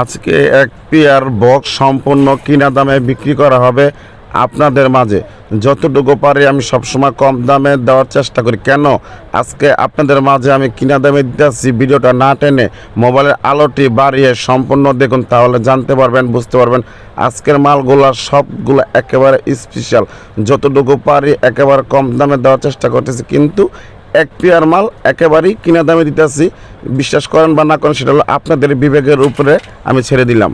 আজকে এক pair box সম্পূর্ণ কিনা দামে বিক্রি করা হবে আপনাদের মাঝে। যতটুকু পারি আমি সবসময় কম দামে দেওয়ার চেষ্টা করি। কেন? আজকে আপনাদের মাঝে আমি কিনা দামে দিতে দিতেছি। ভিডিওটা না টেনে মোবাইলের আলোটি বাড়িয়ে সম্পূর্ণ দেখুন, তাহলে জানতে পারবেন, বুঝতে পারবেন আজকের মালগুলো সবগুলো একেবারে স্পেশাল যতটুকু পারি একেবারে কম দামে দেওয়ার চেষ্টা করতেছি, কিন্তু এক পেয়ার মাল একেবারেই কিনা দামে দিতেছি বিশ্বাস করেন বা না করেন, সেটা হলো আপনাদের বিবেকের উপরে আমি ছেড়ে দিলাম।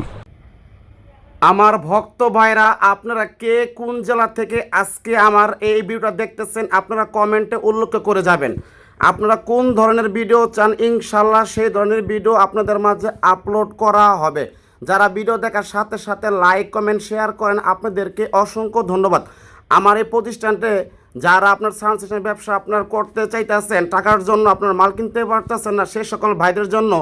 আমার ভক্ত ভাইরা, আপনারা কে কোন জেলা থেকে আজকে আমার এই ভিডিওটা দেখতেছেন, আপনারা কমেন্টে উল্লেখ করে যাবেন। আপনারা কোন ধরনের ভিডিও চান ইনশাল্লাহ সেই ধরনের ভিডিও আপনাদের মাঝে আপলোড করা হবে। যারা ভিডিও দেখার সাথে সাথে লাইক, কমেন্ট, শেয়ার করেন, আপনাদেরকে অসংখ্য ধন্যবাদ। আমার এই প্রতিষ্ঠানতে যারা আপনার ট্রান্সলেশন ব্যবসা আপনার করতে চাইতেছেন, টাকার জন্য আপনার মাল কিনতে পারতেছেন না, সে সকল ভাইদের জন্য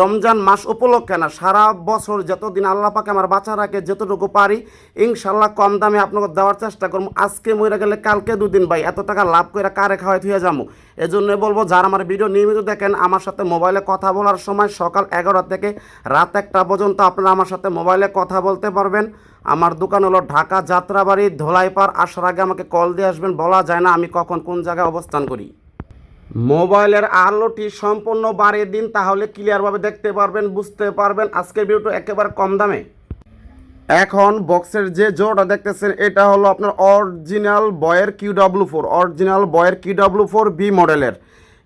রমজান মাস উপলক্ষে না, সারা বছর যতদিন আল্লাহ পাকে আমার বাচ্চা রাখে, যতটুকু পারি ইনশাল্লাহ কম দামে আপনাকে দেওয়ার চেষ্টা করব। আজকে মরে গেলে কালকে দুদিন ভাই, এত টাকা লাভ করে কারে খাওয়াই থুয়ে যাব এই জন্য বলব, যারা আমার ভিডিও নিয়মিত দেখেন, আমার সাথে মোবাইলে কথা বলার সময় সকাল এগারোটা থেকে রাত একটা পর্যন্ত আপনারা আমার সাথে মোবাইলে কথা বলতে পারবেন। আমার দোকান হলো ঢাকা যাত্রাবাড়ি, ধোলাইপাড়। আসার আগে আমাকে কল দিয়ে আসবেন, বলা যায় না আমি কখন কোন জায়গায় অবস্থান করি। মোবাইলের আলোটি সম্পূর্ণ বাড়িয়ে দিন, তাহলে ক্লিয়ারভাবে দেখতে পারবেন, বুঝতে পারবেন। আজকের ভিডিওটা একেবারে কম দামে। এখন বক্সের যে জোড়টা দেখতেছেন, এটা হলো আপনার অরিজিনাল বয়ের কিউ ডাব্লু ফোর অরিজিনাল বয়ের কিউ ডাব্লু ফোর বি মডেলের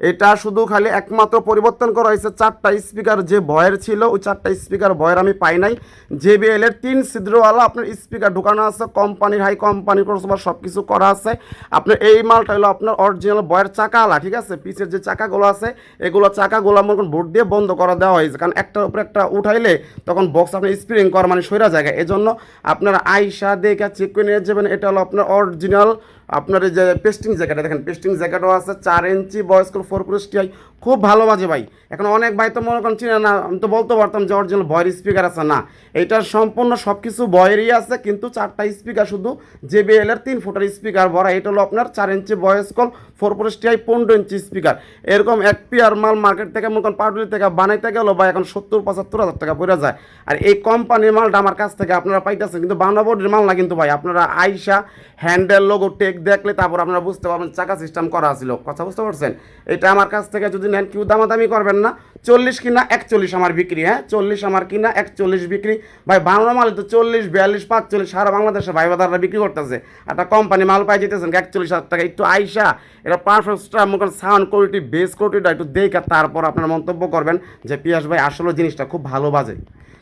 এটা শুধু খালি একমাত্র পরিবর্তন করা হয়েছে চারটা স্পিকার। যে ভয়ের ছিল, ওই চারটা স্পিকার ভয়ের আমি পাই নাই। জেবিএল এর তিন ছিদ্রওয়ালা আপনার স্পিকার ঢুকানো আছে, কোম্পানির, হাই কোম্পানির ক্রসবার সব কিছু করা আছে। আপনার এই মালটা হলো আপনার অরিজিনাল বয়ের চাকাওয়ালা, ঠিক আছে? পিছের যে চাকাগুলো আছে, এগুলো চাকাগুলো মনে ভোট দিয়ে বন্ধ করা দেওয়া হয়েছে। কারণ একটার উপরে একটা উঠাইলে তখন বক্স আপনার স্প্রিং করা মানে সইরা জায়গা এজন্য আপনার আইসা দেখে চেক করে নিয়ে যাবেন। এটা হলো আপনার অরিজিনাল আপনার যে পেস্টিং জ্যাকেটটা দেখেন পেস্টিং জ্যাকেটও আছে চার ইঞ্চি বয়স্ক ফোর পুরুষটিআই খুব ভালো বাজে ভাই। এখন অনেক ভাই তো মনে করেন চিনে না, আমি তো বলতে পারতাম যে অরিজিনাল বয়ের স্পিকার আছে না। এইটার সম্পূর্ণ সব কিছু বয়েরই আছে, কিন্তু চারটা স্পিকার শুধু জেবিএল এর তিন ফুটের স্পিকার ভরা। এটা হলো আপনার চার ইঞ্চি বয়স্কল ফোর পুরুষটিআই পনেরো ইঞ্চি স্পিকার এরকম এক পিয়ার মাল মার্কেট থেকে মনে করেন পাউডারি থেকে বানাইতে গেল বা এখন সত্তর, পঁচাত্তর হাজার টাকা পড়ে যায়। আর এই কোম্পানির মালটা আমার কাছ থেকে আপনারা পাইতেছেন, কিন্তু বাংলা বোর্ডের মাল না কিন্তু ভাই। আপনারা আইসা হ্যান্ডেল লোগো টেক দেখলে তারপর আপনারা বুঝতে পারবেন চাকা সিস্টেম করা ছিল। কথা বুঝতে পারছেন? এটা আমার কাছ থেকে যদি নেন, কেউ দামাদামি করবেন না। চল্লিশ কিনা একচল্লিশ আমার বিক্রি হ্যাঁ? চল্লিশ আমার কিনা একচল্লিশ বিক্রি। ভাই, বাংলা মাল তো চল্লিশ, বিয়াল্লিশ, পাঁচচল্লিশ, সারা বাংলাদেশে ভাই বাদাররা বিক্রি করতেছে। একটা কোম্পানি মাল পাই যেতেছেন, একচল্লিশ হাজার টাকা। একটু আইসা, এটা পারফেক্টটা মনে সাউন্ড কোয়ালিটি বেস কোয়ালিটিটা একটু দেখে তারপর আপনারা মন্তব্য করবেন যে, পিয়াস ভাই, আসলে জিনিসটা খুব ভালো বাজে।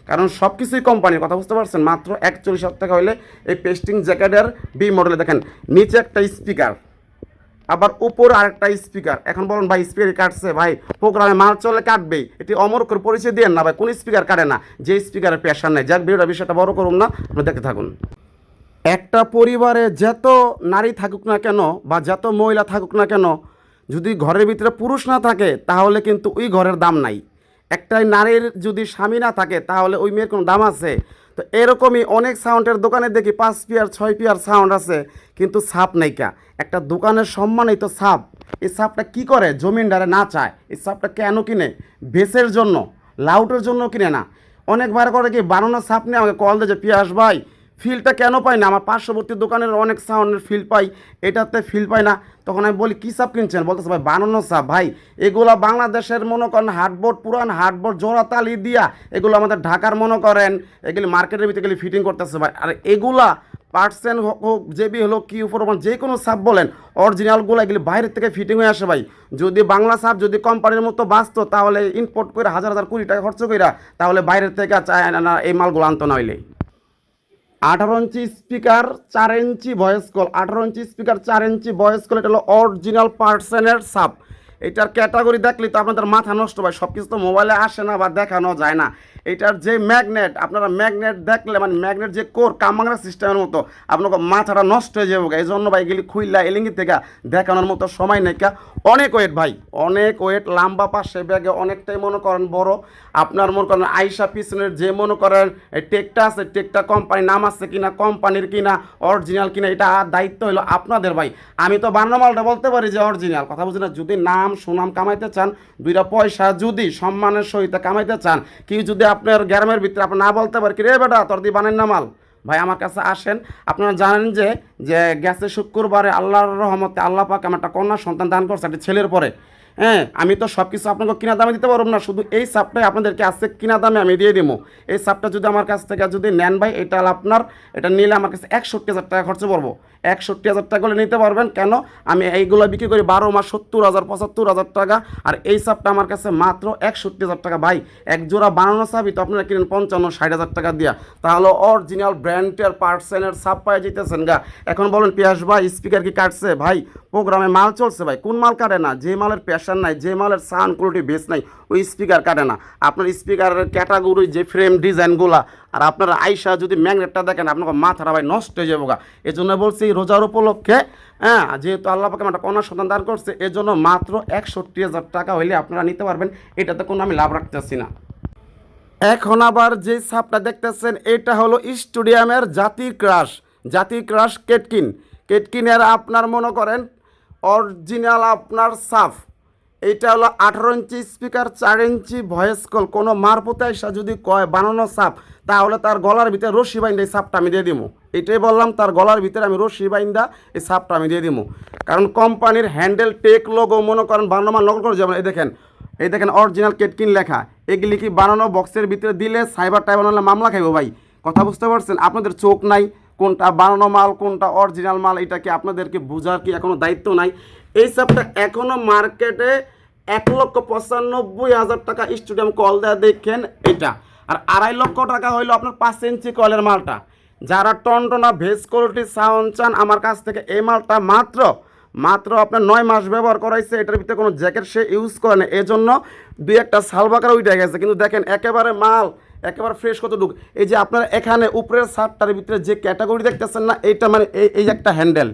কারণ সব কিছুই কোম্পানির কথা বুঝতে পারছেন, মাত্র একচল্লিশ হাজার টাকা হলে এই পেস্টিং জ্যাকেটের বি মডেলে দেখেন, নিচে একটা স্পিকার আবার উপর আরেকটা স্পিকার এখন বলুন ভাই স্পিকার কাটছে, ভাই প্রোগ্রামে মাল চলে কাটবেই এটি অমর করে পরিচয় দিয়ে না ভাই, কোন স্পিকার কাটে না। যে স্পিকারে পেশা নেই। যাক, ভিডিওটা বিষয়টা বড় করুন না আপনি দেখতে থাকুন। একটা পরিবারে যত নারী থাকুক না কেন বা যত মহিলা থাকুক না কেন, যদি ঘরের ভিতরে পুরুষ না থাকে, তাহলে কিন্তু ওই ঘরের দাম নাই। একটাই নারীর যদি স্বামী না থাকে, তাহলে ওই মেয়ের কোনো দাম আছে? তো এরকমই অনেক সাউন্ডের দোকানে দেখি পাঁচ পিয়ার, ছয় পিয়ার সাউন্ড আছে, কিন্তু সাপ নাইকা একটা দোকানের সম্মানই তো সাপ। এই সাপটা কি করে? জমিনদারে না চায়। এই সাপটা কেন কিনে? বেসের জন্য, লাউটের জন্য কিনে না। অনেকবার করে কি বানানো সাপ নিয়ে আমাকে কল দিয়েছে, পিয়াস ভাই, ফিলটা কেন পাই না? আমার পার্শ্ববর্তী দোকানের অনেক সাউন্ডের ফিল পাই। এটাতে ফিল পাই না। তখন আমি বলি, কী সাপ কিনছেন? বলতেছে, ভাই বানানো সাপ। ভাই, এগুলো বাংলাদেশের, মনে করেন, হাটবোর্ড, পুরান হাটবোর্ড, জোড়া তালি দিয়া এগুলো আমাদের ঢাকার, মনে করেন, এগুলি মার্কেটের ভিতরে গেলে ফিটিং করতেছে, ভাই। আর এগুলা পার্সেন্ট হোক জেবি হলো, কি উপর যে কোনো সাপ বলেন অরিজিনালগুলো এগুলি বাইরের থেকে ফিটিং হয়ে আসে, ভাই। যদি বাংলা সাপ যদি কোম্পানির মতো বাঁচতো, তাহলে ইম্পোর্ট করে হাজার হাজার কোটি টাকা খরচ কইরা, তাহলে বাইরের থেকে চায় না, এই মালগুলো আনতো না হইলে। আঠারো ইঞ্চি স্পিকার, চার ইঞ্চি ভয়েস কল আঠারো ইঞ্চি স্পিকার, চার ইঞ্চি ভয়েস কল এটা হলো অরিজিনাল পার্সেনের সাপ এটার ক্যাটাগরি দেখলে তো আপনাদের মাথা নষ্ট হয় সব কিছু তো মোবাইলে আসে না বা দেখানো যায় না। এটার যে ম্যাগনেট, আপনারা ম্যাগনেট দেখলে মানে ম্যাগনেট যে কোর কামাংরা সিস্টেমের মতো, আপনাকে মাথাটা নষ্ট হয়ে যাবে। এই জন্য ভাই গেলি খুইলা এলিঙ্গি থেকে দেখানোর মতো সময় নেই। অনেক ওয়েট ভাই, অনেক ওয়েট, লম্বা পাশে ব্যাগে অনেকটাই মনে করেন বড়। আপনার মনে করেন আইসা পিছনের যে মনে করেন টেকটা আছে, টেকটা কোম্পানির নাম আছে কিনা কোম্পানির কিনা অরিজিনাল কিনা, এটা দায়িত্ব হলো আপনাদের ভাই। আমি তো বান্ন মালটা বলতে পারি যে অরিজিনাল কথা বুঝি না? যদি নাম, সুনাম কামাইতে চান, দুইটা পয়সা যদি সম্মানের সহিত কামাইতে চান, কেউ যদি আপনার গ্রামের ভিতরে আপনি না বলতে পারেন কি রে বেটা, তোর দিয়ে বানেন না মাল? ভাই, আমার কাছে আসেন। আপনারা জানেন যে যে গেছে শুক্রবারে আল্লাহর রহমতে আল্লাহ পাক আমার একটা কন্যা সন্তান দান করছে, একটা ছেলের পরে। হ্যাঁ আমি তো সব কিছু আপনাকে কিনা দামে দিতে পারব না, শুধু এই সাপটাই আপনাদেরকে আজকে কিনা দামে আমি দিয়ে দিব। এই সাপটা যদি আমার কাছ থেকে যদি নেন ভাই, এটা আপনার, এটা নিলে আমার কাছে একষট্টি হাজার টাকা খরচ পড়ব। একষট্টি হাজার টাকা করে নিতে পারবেন, কেন? আমি এইগুলো বিক্রি করি বারো মাস সত্তর হাজার, পঁচাত্তর হাজার টাকা, আর এই সাপটা আমার কাছে মাত্র একষট্টি হাজার টাকা। ভাই, এক জোড়া বানানো সাপই তো আপনারা কিনেন পঞ্চান্ন, ষাট হাজার টাকা দিয়া। তাহলে অরিজিনাল ব্র্যান্ডের পার্সেনের সাপ পায়ে যেতেছেন গা। এখন বলেন পিয়াস ভাই স্পিকার কি কাটছে? ভাই প্রোগ্রামে মাল চলছে ভাই, কোন মাল কাটে না? যে মালের প্যাশন নাই, যে মালের সাউন্ড কোয়ালিটি বেস নাই, ওই স্পিকার কাটে না। আপনার স্পিকারের ক্যাটাগরি যে ফ্রেম ডিজাইনগুলা আর আপনার আইসা যদি ম্যাগনেটটা দেখেন, আপনার মাথাটা ভাই নষ্ট হয়ে যাব গা। এই জন্য বলছি, রোজার উপলক্ষে হ্যাঁ যেহেতু আল্লাহ পাকে একটা কন্যা সন্তান দান করছে এই জন্য মাত্র একষট্টি হাজার টাকা হইলে আপনারা নিতে পারবেন, এটাতে কোনো আমি লাভ রাখতেছি না। এখন আবার যে সাপটা দেখতেছেন, এটা হলো স্টেডিয়ামের জাতির ক্রাশ জাতির ক্রাশ কেটকিন। কেটকিনের আপনার মনে করেন অরিজিনাল আপনার সাফ এইটা হলো আঠারো ইঞ্চি স্পিকার, চার ইঞ্চি ভয়েস কল। কোনো মারপোতে এসা যদি কয়, বানানো সাপ, তাহলে তার গলার ভিতরে রশি বাইন্দা এই সাপটা আমি দিয়ে দিব এটাই বললাম, তার গলার ভিতরে আমি রশি বাইন্দা এই সাপটা আমি দিয়ে দিব কারণ কোম্পানির হ্যান্ডেল, টেক, লোগো, মনে করেন বানানো মান নকল করে যেমন এই দেখেন এই দেখেন অরিজিনাল কেটকিন লেখা। এগুলি কি বানানো বক্সের ভিতরে দিলে সাইবার টাইবার হলে মামলা খাইব ভাই? কথা বুঝতে পারছেন? আপনাদের চোখ নাই, কোনটা বানানো মাল, কোনটা অরিজিনাল মাল, এটা কি আপনাদেরকে বোঝার কি এখনও দায়িত্ব নাই? এই সবটা এখনও মার্কেটে এক লক্ষ পঁচানব্বই হাজার টাকা স্টুডিয়াম কল দেওয়া দেখেন এটা। আর আড়াই লক্ষ টাকা হইল আপনার পাঁচ ইঞ্চি কলের মালটা। যারা টনটনা ভেজ কোয়ালিটি সাউন্ড চান, আমার কাছ থেকে এই মালটা মাত্র মাত্র আপনার নয় মাস ব্যবহার করাইছে, এটার ভিতরে কোনো জ্যাকেট সে ইউজ করে না। এই জন্য দুই একটা সালবাকার উঠে গেছে। কিন্তু দেখেন, একেবারে মাল, একেবারে ফ্রেশ কতটুকু। এই যে আপনার এখানে উপরের শার্টটার ভিতরে যে ক্যাটাগরি দেখতেছেন না, এইটা মানে এই একটা হ্যান্ডেল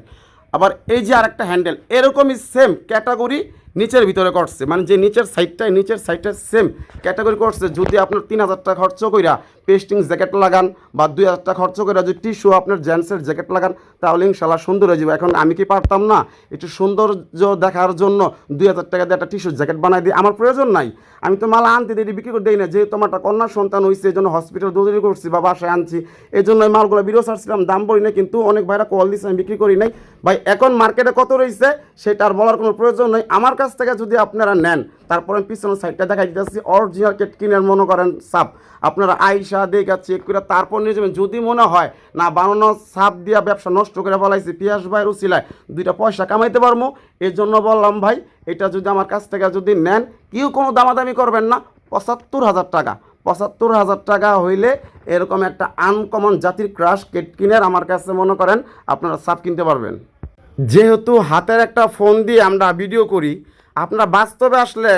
আবার এই যে আরেকটা হ্যান্ডেল এরকমই সেম ক্যাটাগরি নিচের ভিতরে করছে। মানে যে নিচের সাইডটায় নিচের সাইডটা সেম ক্যাটাগরি করছে। যদি আপনার তিন হাজার টাকা খরচ কইরা পেস্টিং জ্যাকেট লাগান বা দুই হাজার টাকা খরচ করে যদি টিস্যু আপনার জেন্টসের জ্যাকেট লাগান, তাহলে ইনশাল্লাহ সুন্দর হয়ে যাবে। এখন আমি কি পারতাম না একটু সৌন্দর্য দেখার জন্য দুই হাজার টাকা দিয়ে একটা টিস্যু জ্যাকেট বানাই দিই? আমার প্রয়োজন নাই। আমি তো মাল আনতে দিই বিক্রি করে দিই না। যেহেতু আমার একটা কন্যা সন্তান হয়েছে এই জন্য হসপিটাল দৌড়ি করছি, বা বাসায় আনছি এই জন্য মালগুলো বিরো সারছিলাম দাম বলি না কিন্তু অনেক ভাইরা কল দিচ্ছে আমি বিক্রি করি নাই। ভাই, এখন মার্কেটে কত রয়েছে সেটা আর বলার কোনো প্রয়োজন নেই। আমার কাছ থেকে যদি আপনারা নেন, তারপরে পিছনের সাইডটা দেখা দিতেছি। অরিজিনাল কিনের মনে করেন, সাপ। আপনারা আইসা দেখা চেক করে তারপর নিয়ে যাবেন। যদি মনে হয়, না, বানানো সাপ দিয়া ব্যবসা নষ্ট করে ফেলাইছি, পিয়াস ভাই রুচিলায়, দুইটা পয়সা কামাইতে পারব এই জন্য বললাম, ভাই, এটা যদি আমার কাছ থেকে যদি নেন, কেউ কোনো দামাদামি করবেন না। পঁচাত্তর হাজার টাকা। পঁচাত্তর হাজার টাকা হইলে এরকম একটা আনকমন জাতির ক্রাশ কেট কিনের আমার কাছে, মনে করেন, আপনারা সাপ কিনতে পারবেন। যেহেতু হাতের একটা ফোন দিয়ে আমরা ভিডিও করি আপনারা বাস্তবে আসলে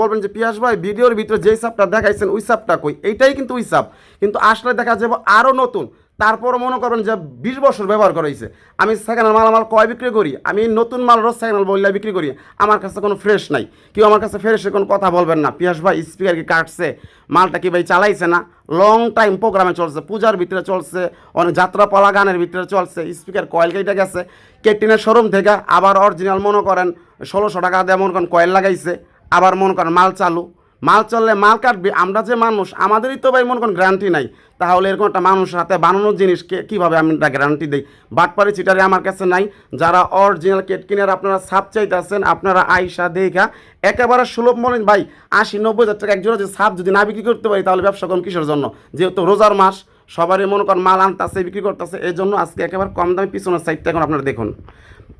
বলবেন যে পিয়াস ভাই, ভিডিওর ভিতরে যেই সাপটা দেখাইছেন, ওই সাপটা কই? এইটাই কিন্তু ওই সাপ। কিন্তু আসলে দেখা যাবে আরও নতুন। তারপর মনে করবেন যে বিশ বছর ব্যবহার করাইছে আমি সেকেন্ড মাল আমার কয় বিক্রি করি? আমি নতুন মাল রোজ সেকেন্ড বললে বিক্রি করি। আমার কাছে কোনো ফ্রেশ নাই। কেউ আমার কাছে ফ্রেশের কোনো কথা বলবেন না। পিয়াস ভাই স্পিকার কি কাটছে? মালটা কি ভাই চালাইছে না? লং টাইম প্রোগ্রামে চলছে, পূজার ভিতরে চলছে, অনেক যাত্রা পালা গানের ভিতরে চলছে। স্পিকার কয়েল কেটে গেছে। কেটিনের শোরুম থেকে আবার অরিজিনাল মনে করেন ষোলোশো টাকা দিয়ে মনে করেন কয়েল লাগাইছে। আবার মনে করেন মাল চালু। মাল চললে মাল কাটবে, আমরা যে মানুষ, আমাদেরই তো ভাই মনে করেন গ্যারান্টি নাই। তাহলে এরকম একটা মানুষের হাতে বানানোর জিনিসকে কীভাবে আমি একটা গ্যারান্টি দিই? বাটপারি চিটারে আমার কাছে নাই। যারা অরিজিনাল কেট কিনার আপনারা সাপ চাইতেছেন, আপনারা আইসা দেখা, একেবারে সুলভ মনে ভাই, আশি, নব্বই হাজার টাকা একজোড়া যে সাপ যদি না বিক্রি করতে পারি, তাহলে ব্যবসা করুন কিসের জন্য? যেহেতু রোজার মাস, সবারই মনে করেন মাল আনতেছে, বিক্রি করতেছে এই জন্য আজকে একেবারে কম দামে পিছনের সাইডটা এখন আপনারা দেখুন।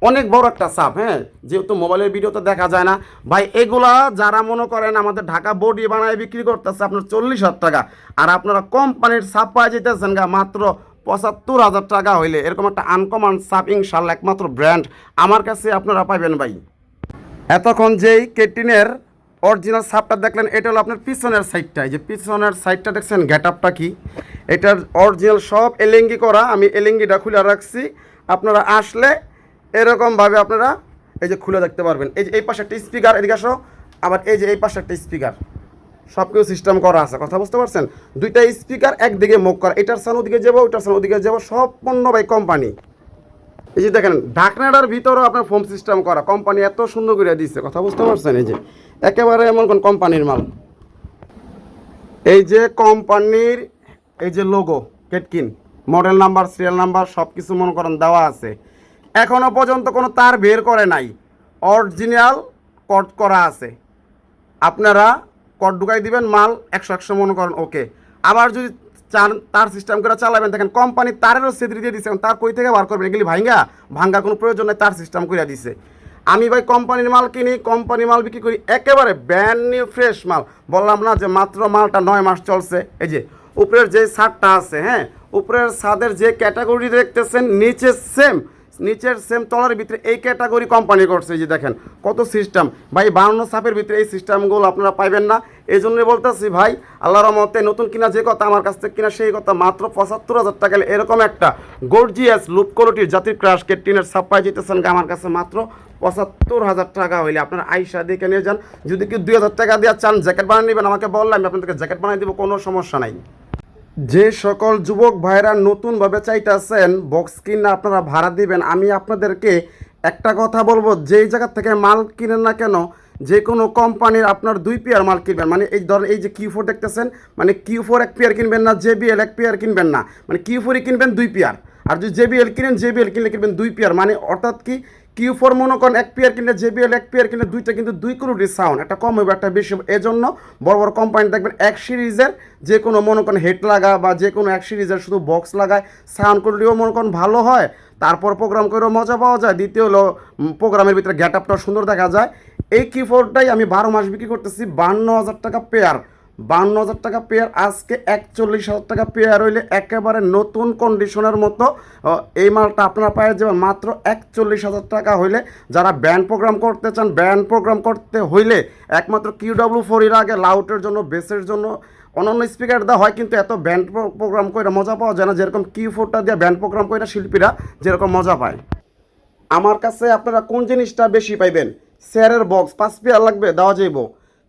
অনেক বড় একটা সাপ হ্যাঁ? যেহেতু মোবাইলের ভিডিওতে দেখা যায় না। ভাই, এগুলা যারা মনে করেন আমাদের ঢাকা বডি বানায় বিক্রি করতেছে আপনার চল্লিশ হাজার টাকা, আর আপনারা কোম্পানির সাপ পাওয়া যেতেছেন গা মাত্র পঁচাত্তর হাজার টাকা হইলে, এরকম একটা আনকমন সাপ ইনশাল্লাহ একমাত্র ব্র্যান্ড আমার কাছে আপনারা পাইবেন ভাই। এতক্ষণ যেই কেটিনের অরিজিনাল সাপটা দেখলেন, এটা হলো আপনার পিছনের সাইডটা যে পিছনের সাইডটা দেখছেন গেট আপটা কি? এটার অরিজিনাল সব এলেঙ্গি করা, আমি এলেঙ্গিটা খুলে রাখছি। আপনারা আসলে এরকমভাবে আপনারা এই যে খুলে দেখতে পারবেন। এই যে এই পাশে একটা স্পিকার এদিকে আসো। আবার এই যে এই পাশে একটা স্পিকার সব কিছু সিস্টেম করা আছে, কথা বুঝতে পারছেন? দুইটা স্পিকার একদিকে মুখ করা, এটার সান ওদিকে যাব, ওইটার সান ওদিকে যাব সব পণ্য বাই কোম্পানি এই যে দেখেন, ঢাকনাটার ভিতরেও আপনার ফোম সিস্টেম করা। কোম্পানি এত সুন্দর করে দিচ্ছে কথা বুঝতে পারছেন? এই যে, একেবারে এমন কোন কোম্পানির মাল। এই যে কোম্পানির এই যে লোগো কেটকিন মডেল নাম্বার সিরিয়াল নাম্বার সব কিছু মনে করেন দেওয়া আছে। এখনও পর্যন্ত কোনো তার বের করে নাই। অরিজিনাল কট করা আছে। আপনারা কট ঢুকাই দিবেন, মাল একশো একশো মনে করেন ওকে আবার যদি চান, তার সিস্টেম করে চালাবেন, দেখেন কোম্পানি তারেরও সেদ্রি দিয়ে দিচ্ছে তার কই থেকে বার করবেন? এগুলি ভাঙ্গা? ভাঙ্গার কোনো প্রয়োজন নেই, তার সিস্টেম করে দিছে। আমি ভাই কোম্পানির মাল কিনি কোম্পানির মাল বিক্রি করি, একেবারে ব্র্যান্ড নিউ ফ্রেশ মাল। বললাম না যে মাত্র মালটা নয় মাস চলছে। এই যে, উপরের যে ছাদটা আছে হ্যাঁ? উপরের ছাদের যে ক্যাটাগরি দেখতেছেন, নিচে সেম নিচের সেম তলার ভিতরে এই ক্যাটাগরি কোম্পানি করছে যে দেখেন কত সিস্টেম ভাই, বাউন্ন সাপের ভিতরে এই সিস্টেমগুলো আপনারা পাইবেন না। এই জন্যই বলতেছি ভাই, আল্লাহর রহমতে নতুন কিনা যে কথা আমার কাছ থেকে কিনা সেই কথা মাত্র পঁচাত্তর হাজার টাকা এরকম একটা গর্জিয়াস লুপ কোয়ালিটির জাতির ক্রাশ কেটিনের সাপ্লাই যেতেছেন আমার কাছে মাত্র পঁচাত্তর হাজার টাকা হইলে। আপনারা আইসা দেখে নিয়ে যান। যদি কি দুই হাজার টাকা দিয়ে চান জ্যাকেট বানিয়ে নেবেন। আমাকে বললাম আমি আপনাদেরকে জ্যাকেট বানিয়ে দেবো, কোনো সমস্যা নাই। যে সকল যুবক ভাইরা নতুনভাবে চাইতেছেন বক্স কিনে আপনারা ভাড়া দিবেন, আমি আপনাদেরকে একটা কথা বলব, যেই জায়গা থেকে মাল কিনেন না কেন, যে কোনো কোম্পানির আপনার দুই পেয়ার মাল কিনবেন। মানে এই ধরেন এই যে কিউ ফোর দেখতেছেন মানে কিউ ফোর এক পেয়ার কিনবেন না জে জেবিএল এক পেয়ার কিনবেন না। মানে কিউ ফোরই কিনবেন দুই পেয়ার আর যদি জেবিএল কিনেন জেবিএল কিনলে কিনবেন দুই পেয়ার মানে অর্থাৎ কি কিউ ফোর মনে করেন এক পেয়ার কিনলে জেবিএল এক পেয়ার কিনলে দুইটা কিন্তু দুই কোয়ালিটির সাউন্ড একটা কম হবে, একটা বেশি হবে। এজন্য বড় বড় কোম্পানি দেখবেন, এক সিরিজের যে কোনো মনে করেন হেড লাগা বা যে কোনো এক সিরিজের শুধু বক্স লাগায় সাউন্ড কোয়ালিটিও মনে করেন ভালো হয়, তারপর প্রোগ্রাম করেও মজা পাওয়া যায়। দ্বিতীয় হলো প্রোগ্রামের ভিতরে গ্যাট আপটাও সুন্দর দেখা যায়। এই কি ফোরটাই আমি বারো মাস বিক্রি করতেছি, বান্ন হাজার টাকা পেয়ার বান্ন হাজার টাকা পেয়ার আজকে একচল্লিশ হাজার টাকা পেয়ার হইলে একেবারে নতুন কন্ডিশনের মতো এই মালটা আপনারা পায়ে যাবেন মাত্র একচল্লিশ হাজার টাকা হইলে। যারা ব্যান্ড প্রোগ্রাম করতে চান ব্যান্ড প্রোগ্রাম করতে হইলে একমাত্র কিউ ডাব্লিউ ফোর এর আগে লাউটের জন্য বেসের জন্য অন্যান্য স্পিকার দেওয়া হয়, কিন্তু এত ব্যান্ড প্রোগ্রাম করে মজা পাওয়া যায় না। যেরকম কিউ ফোরটা দিয়ে ব্যান্ড প্রোগ্রাম করে শিল্পীরা যেরকম মজা পায়। আমার কাছে আপনারা কোন জিনিসটা বেশি পাইবেন? শেয়ারের বক্স পাঁচ পেয়ার লাগবে, দেওয়া যাইব।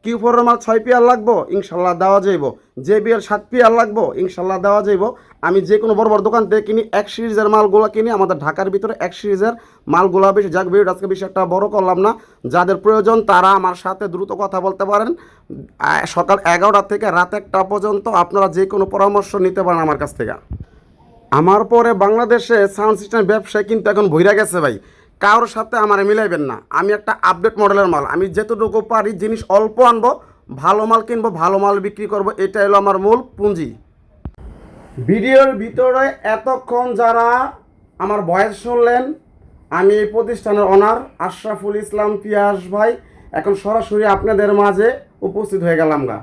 কিউ ফোরের মাল ছয় পেয়ার লাগবো? ইনশাল্লাহ দেওয়া যাইব। জে বিয়ের সাত পেয়ার লাগবো, ইনশাল্লাহ দেওয়া যাইব। আমি যে কোনো বড় বড় দোকান থেকে কিনি, এক সিরিজের মালগুলো কিনি, আমাদের ঢাকার ভিতরে এক সিরিজের মালগুলো বেশি যাক ভিড় আজকে বেশি একটা বড় করলাম না। যাদের প্রয়োজন, তারা আমার সাথে দ্রুত কথা বলতে পারেন। সকাল এগারোটা থেকে রাত একটা পর্যন্ত আপনারা যে কোনো পরামর্শ নিতে পারেন আমার কাছ থেকে। আমার পরে বাংলাদেশে সাউন্ড সিস্টেম ব্যবসায় কিন্তু এখন ভইরা গেছে ভাই। কারোর সাথে আমার মিলাইবেন না। আমি একটা আপডেট মডেলের মাল। আমি যেতটুকু পারি জিনিস অল্প আনব, ভালো মাল কিনবো, ভালো মাল বিক্রি করব এটা হলো আমার মূল পুঁজি। ভিডিওর ভিতরে এতক্ষণ যারা আমার বয়স শুনলেন, আমি এই প্রতিষ্ঠানের অনার আশরাফুল ইসলাম পিয়াস ভাই, এখন সরাসরি আপনাদের মাঝে উপস্থিত হয়ে গেলাম গা।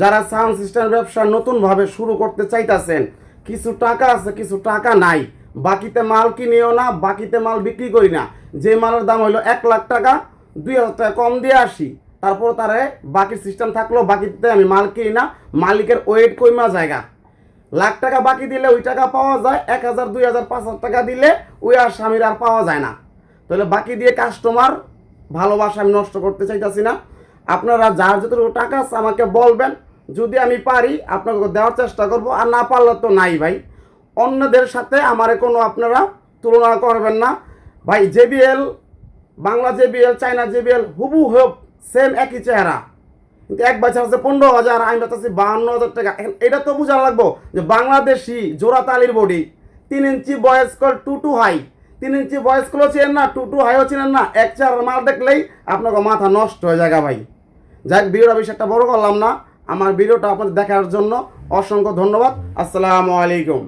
যারা সাউন্ড সিস্টেম ব্যবসা নতুনভাবে শুরু করতে চাইতেছেন, কিছু টাকা আছে, কিছু টাকা নাই। বাকিতে মাল কিনিও না, বাকিতে মাল বিক্রি করি না। যে মালের দাম হলো এক লাখ টাকা, দুই হাজার টাকা কম দিয়ে আসি। তারপর তারে বাকি সিস্টেম থাকল, বাকিতে আমি মাল কিনি না, মালিকের ওয়েট কইমা জায়গা। লাখ টাকা বাকি দিলে ওই টাকা পাওয়া যায়, এক হাজার, দুই হাজার, পাঁচ হাজার টাকা দিলে ওই আর স্বামীর আর পাওয়া যায় না। তাহলে বাকি দিয়ে কাস্টমার ভালোবাসা আমি নষ্ট করতে চাইতেছি না। আপনারা যার যতটুকু টাকা আছে আমাকে বলবেন। যদি আমি পারি, আপনাকে দেওয়ার চেষ্টা করব। আর না পারলে তো নাই ভাই। অন্যদের সাথে আমারে কোনো আপনারা তুলনা করবেন না। ভাই, JBL, Bangla JBL, China JBL হুবু হুব সেম একই চেহারা। কিন্তু এক বছর আছে পনেরো হাজার, আমি বাতাসি বাহান্ন হাজার টাকা। এটা তো বোঝা লাগবো যে বাংলাদেশি জোড়া তালির বডি তিন ইঞ্চি বয়স কল টু টু হাই তিন ইঞ্চি বয়স কলও চেনেন না টু টু হাইও চেনেন না। এক চার মাল দেখলেই আপনাকে মাথা নষ্ট হয়ে যায় ভাই। যাক ভিডিওটা বেশি একটা বড় করলাম না। আমার ভিডিওটা আপনাদের দেখার জন্য অসংখ্য ধন্যবাদ। আসসালামু আলাইকুম।